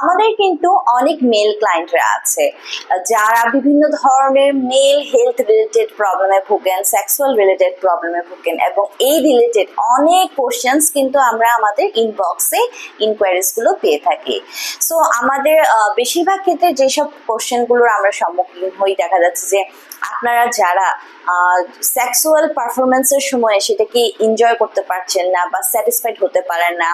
আমাদের কিন্তু অনেক মেল ক্লায়েন্টরা আছে, যারা বিভিন্ন ধরনের মেল হেলথ রিলেটেড প্রবলেমে ভুগেন সেক্সুয়াল রিলেটেড প্রবলেমে ভুগেন এবং এই রিলেটেড অনেক কোশ্চেন্স কিন্তু আমরা আমাদের ইনবক্সে ইনকোয়ারিজগুলো পেয়ে থাকি। সো আমাদের বেশিরভাগ ক্ষেত্রে যেসব কোশ্চেনগুলোর আমরা সম্মুখীন হই, দেখা যাচ্ছে যে আপনারা যারা সেক্সুয়াল পারফরমেন্সের সময় সেটাকে এনজয় করতে পারছেন না বা স্যাটিসফাইড হতে পারেন না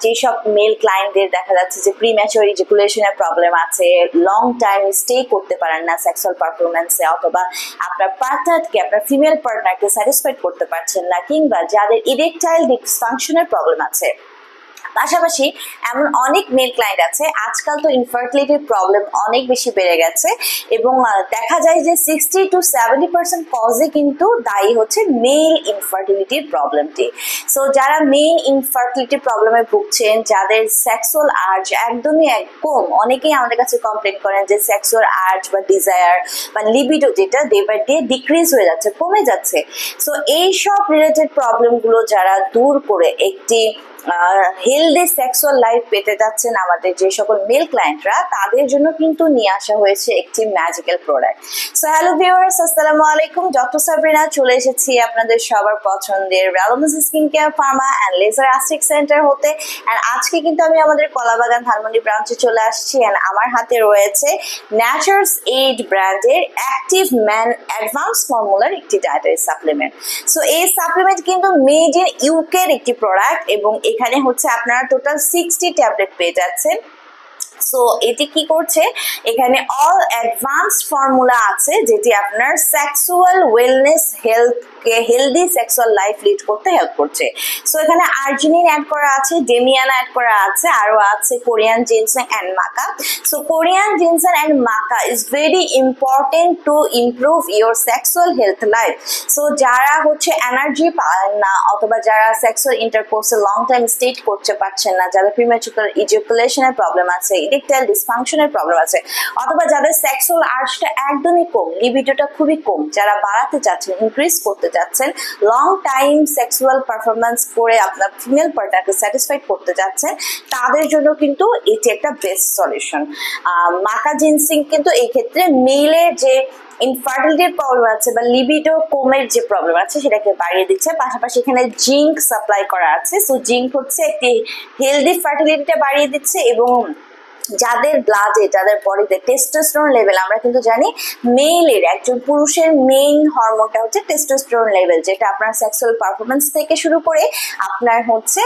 যেসব মেল ক্লায়েন্টদের দেখা যাচ্ছে যে প্রি ম্যাচুর ইজিকুলেশনের প্রবলেম আছে লং টাইম স্টে করতে পারেন না সেক্সুয়াল পারফরমেন্সে অথবা আপনার পার্টনারকে আপনার ফিমেল পার্টনারকে স্যাটিসফাইড করতে পারছেন না, কিংবা যাদের ইরেকটাইল ডিসফাংশনের প্রবলেম আছে পাশাপাশি এমন অনেক মেল ক্লায়েন্ট আছে, আজকাল তো ইনফার্টিলিটির প্রবলেম অনেক বেশি বেড়ে গেছে এবং দেখা যায় যে সিক্সটি টু সেভেন্টি পার্সেন্ট কজে কিন্তু দায়ী হচ্ছে মেল ইনফার্টিলিটির প্রবলেমটি সো যারা মেল ইনফার্টিলিটি প্রবলেমে ভুগছেন, যাদের সেক্সুয়াল আর্জ একদমই এক কম, অনেকেই আমাদের কাছে কমপ্লেন করেন যে সেক্সুয়াল আর্জ বা ডিজায়ার বা লিবিডো যেটা ডে বাই ডে ডিক্রিজ হয়ে যাচ্ছে, কমে যাচ্ছে। সো এইসব রিলেটেড প্রবলেমগুলো যারা দূর করে একটি হেলদি সেক্সুয়াল লাইফ পেতে যাচ্ছেন আমাদের যে সকল মেল ক্লায়েন্টরা তাদের জন্য কিন্তু নিয়ে আসা হয়েছে একটি magical product so hello viewers আসসালামু আলাইকুম। ডক্টর সাবরিনা চলে এসেছি আপনাদের সবার পছন্দের ভ্যালোমাস skin care pharma and laser aesthetic centre হতে। অ্যান্ড আজকে কিন্তু আমি আমাদের কলাবাগান ধানমন্ডি ব্রাঞ্চে চলে আসছি। অ্যান্ড আমার হাতে রয়েছে ন্যাচার্স এইড ব্র্যান্ডের অ্যাক্টিভ ম্যান অ্যাডভান্স ফর্মুলার একটি ডায়েটারি সাপ্লিমেন্ট সো এই সাপ্লিমেন্ট কিন্তু মেড ইন ইউকের একটি প্রোডাক্ট এবং এখানে হচ্ছে আপনারা টোটাল সিক্সটি ট্যাবলেট পেয়ে যাচ্ছেন। সো এটি কি করছে? এখানে অল অ্যাডভান্স ফর্মুলা আছে যেটি আপনার সেক্সুয়াল ওয়েলনেস হেলথকে হেলদি সেক্সুয়াল লাইফ লিড করতে হেল্প করছে। সো এখানে আর্জিনিন অ্যাড করা আছে ডেমিয়ান অ্যাড করা আছে, আরও আছে Korean ginseng and maca. So Korean ginseng and maca is very important to improve your sexual health life so যারা হচ্ছে এনার্জি পান না অথবা যারা সেক্সুয়াল ইন্টারকোর্সে লং টাইম স্টেট করতে পারছেন না, যাদের প্রিমেচুকাল ইজুকুলেশনের প্রবলেম আছে ইরেকটাইল ডিসফাংশনের প্রবলেম আছে। অথবা যাদের সেক্সুয়াল আর্টসটা একদমই কম লিবিডোটা খুবই কম, যারা বাড়াতে চাচ্ছেন ইনক্রিজ করতে চাচ্ছেন লং টাইম সেক্সুয়াল পারফরমেন্স করে আপনার ফিমেল পার্টনারকে স্যাটিসফাইড করতে যাচ্ছেন তাদের জন্য কিন্তু এটি একটা বেস্ট সলিউশন মাকা জিনসিং কিন্তু এই ক্ষেত্রে মেলের যে ইনফার্টিলিটির প্রবলেম আছে বা লিবিডো কোমের যে প্রবলেম আছে, সেটাকে বাড়িয়ে দিচ্ছে। পাশাপাশি এখানে জিঙ্ক সাপ্লাই করা আছে। সো জিঙ্ক হচ্ছে একটি হেলদি ফার্টিলিটিটা বাড়িয়ে দিচ্ছে এবং যাদের ব্লাডে যাদের বডিতে টেস্টোস্টেরন লেভেল আমরা কিন্তু জানি মেলের একজন পুরুষের মেইন হরমোনটা হচ্ছে টেস্টোস্টেরন লেভেল যেটা আপনার সেক্সুয়াল পারফরমেন্স থেকে শুরু করে আপনার হচ্ছে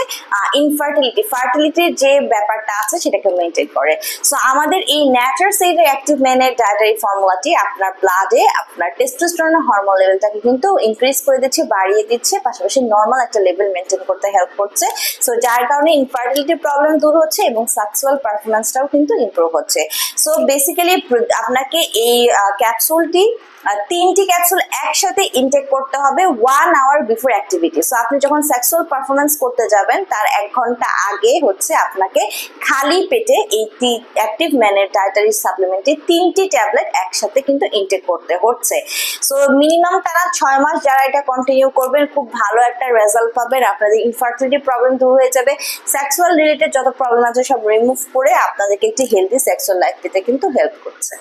ইনফার্টিলিটি ফার্টিলিটির যে ব্যাপারটা আছে সেটাকে মেনটেন করে। সো আমাদের এই ন্যাচার সেইড অ্যাক্টিভ মেনের ডায়েটারি ফর্মুলাটি আপনার ব্লাডে আপনার টেস্টোস্টেরন হরমোন লেভেলটাকে কিন্তু ইনক্রিজ করে দিচ্ছে, বাড়িয়ে দিচ্ছে, পাশাপাশি নর্মাল একটা লেভেল মেনটেন করতে হেল্প করছে। সো যার কারণে ইনফার্টিলিটি প্রবলেম দূর হচ্ছে এবং সেক্সুয়াল পারফরমেন্সটাও কিন্তু ইমপ্রুভ হচ্ছে। সো বেসিক্যালি আপনাকে এই ক্যাপসুলটি তিনটি ক্যাপসুল একসাথে ইনটেক করতে হবে one hour before activity so আপনি যখন সেক্সুয়াল পারফরমেন্স করতে যাবেন, তার এক ঘণ্টা আগে হচ্ছে আপনাকে খালি পেটে এইটি অ্যাক্টিভ ম্যানের ডায়েটারি সাপ্লিমেন্টে তিনটি ট্যাবলেট একসাথে কিন্তু ইনটেক করতে হচ্ছে। সো মিনিমাম তারা ছয় মাস যারা এটা কন্টিনিউ করবেন, খুব ভালো একটা রেজাল্ট পাবেন। আপনাদের ইনফার্টিলিটি প্রবলেম দূর হয়ে যাবে। সেক্সুয়াল রিলেটেড যত প্রবলেম আছে, সব রিমুভ করে আপনাদেরকে একটি হেলদি সেক্সুয়াল লাইফ পেতে কিন্তু হেল্প করছে।